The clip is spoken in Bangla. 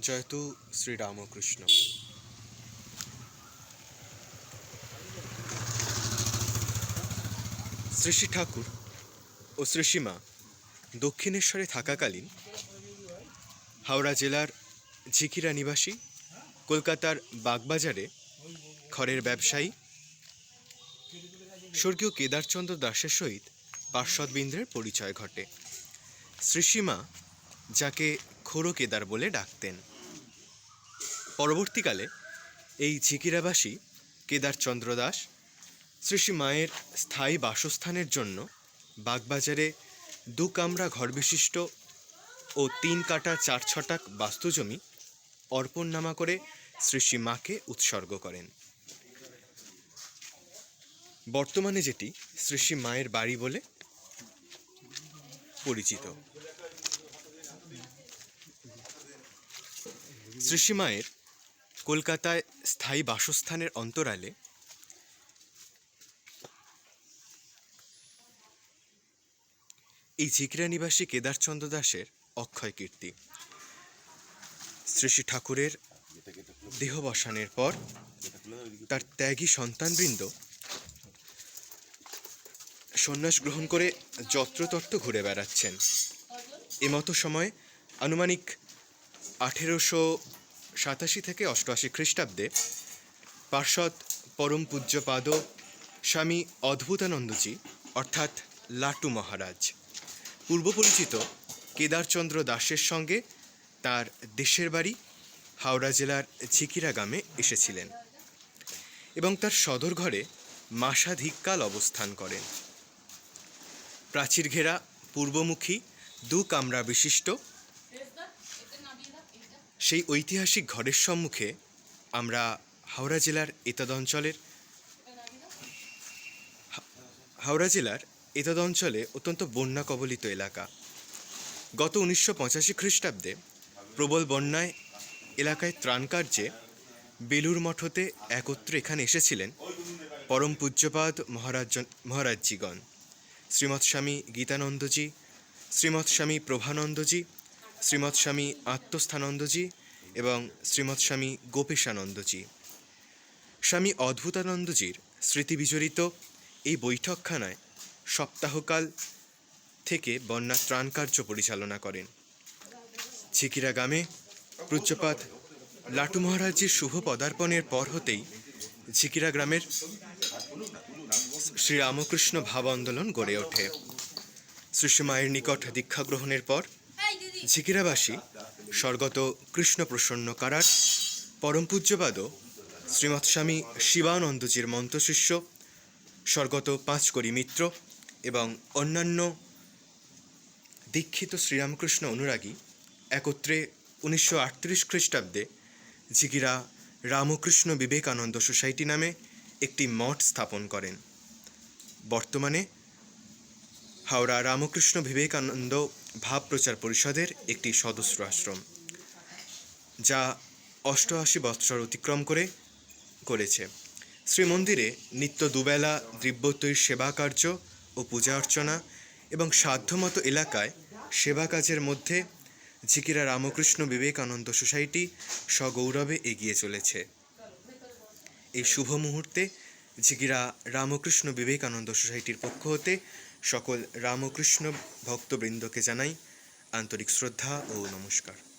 জয়তু শ্রীরামকৃষ্ণ। শ্রী ঠাকুর ও শ্রীসীমা দক্ষিণেশ্বরে থাকাকালীন হাওড়া জেলার ঝিকিরা নিবাসী, কলকাতার বাগবাজারে খড়ের ব্যবসায়ী, স্বর্গীয় কেদারচন্দ্র দাসের সহিত পার্শ্বদবৃন্দের পরিচয় ঘটে। শ্রীসীমা যাকে খোড়ো কেদার বলে ডাকতেন। পরবর্তীকালে এই ঝিকিরাবাসী কেদারচন্দ্র দাস, শ্রীশ্রী মায়ের স্থায়ী বাসস্থানের জন্য বাগবাজারে দু কামরা ঘরবিশিষ্ট ও তিন কাটা চার ছটাক বাস্তুজমি অর্পণ নামা করে শ্রীশ্রী মাকে উৎসর্গ করেন। বর্তমানে যেটি শ্রীশ্রী মায়ের বাড়ি বলে পরিচিত। শ্রীশ্রী মায়ের কলকাতায় স্থায়ী বাসস্থানের অন্তরালে এই ঝিকরা নিবাসী কেদারচন্দ্র দাসের অক্ষয় কীর্তি। শ্রী শ্রী ঠাকুরের দেহবসানের পর তার ত্যাগী সন্তানবৃন্দ সন্ন্যাস গ্রহণ করে যত্রতত্র ঘুরে বেড়াচ্ছেন। এমতো সময় আনুমানিক আঠেরোশো সাতাশি থেকে অষ্টআশি খ্রিস্টাব্দে পার্শ্বদ পরম পূজ্যপাদ স্বামী অদ্ভুতানন্দজি, অর্থাৎ লাটু মহারাজ পূর্ব পরিচিত কেদারচন্দ্র দাসের সঙ্গে তার দেশের বাড়ি হাওড়া জেলার ঝিকিরা গ্রামে এসেছিলেন এবং তার সদর ঘরে মাসাধিককাল অবস্থান করেন। প্রাচীর ঘেরা পূর্বমুখী দু কামরা বিশিষ্ট সেই ঐতিহাসিক ঘরের সম্মুখে আমরা হাওড়া জেলার এতদ অঞ্চলের হাওড়া জেলার এতদ অঞ্চলে অত্যন্ত বন্যা কবলিত এলাকা। গত উনিশশো পঁচাশি খ্রিস্টাব্দে প্রবল বন্যায় এলাকায় ত্রাণ কার্যে বেলুর মঠতে একত্রে এখানে এসেছিলেন পরম পূজ্যপাদ মহারাজ মহারাজজিগণ শ্রীমৎ স্বামী গীতানন্দজি শ্রীমৎ স্বামী প্রভানন্দজি শ্রীমৎ স্বামী আত্মস্থানন্দজি এবং শ্রীমৎ স্বামী গোপেশানন্দজি। স্বামী অদ্ভুতানন্দজির স্মৃতিবিজড়িত এই বৈঠকখানায় সপ্তাহকাল থেকে বন্যা ত্রাণ কার্য পরিচালনা করেন। ঝিকিরা গ্রামে পূজ্যপাত লাটু মহারাজের শুভ পদার্পণের পর হতেই ঝিকিরা গ্রামের শ্রীরামকৃষ্ণ ভাব আন্দোলন গড়ে ওঠে। শ্রী মায়ের নিকট দীক্ষা গ্রহণের পর ঝিকিরাবাসী স্বর্গত কৃষ্ণপ্রসন্ন কারার পরম পূজ্যপাদ শ্রীমৎ স্বামী শিবানন্দজির মন্ত্রশিষ্য, স্বর্গত পাঁচকড়ি মিত্র এবং অন্যান্য দীক্ষিত শ্রীরামকৃষ্ণ অনুরাগী একত্রে উনিশশো আটত্রিশ খ্রিস্টাব্দে ঝিকিরা রামকৃষ্ণ বিবেকানন্দ সোসাইটি নামে একটি মঠ স্থাপন করেন। বর্তমানে হাওড়া রামকৃষ্ণ বিবেকানন্দ ভাব প্রচার পরিষদের একটি সদস্য আশ্রম, যা অষ্টআশি বৎসর অতিক্রম করে, করেছে। শ্রীমন্দিরে নিত্য দুবেলা দ্রব্যতৈর সেবা কার্য ও পূজা অর্চনা এবং সাধ্যমতো এলাকায় সেবা কাজের মধ্যে ঝিকিরা রামকৃষ্ণ বিবেকানন্দ সোসাইটি সগৌরবে এগিয়ে চলেছে। এই শুভ মুহূর্তে ঝিকিরা রামকৃষ্ণ বিবেকানন্দ সোসাইটির পক্ষ হতে সকল রামকৃষ্ণ ভক্তবৃন্দকে জানাই আন্তরিক শ্রদ্ধা ও নমস্কার।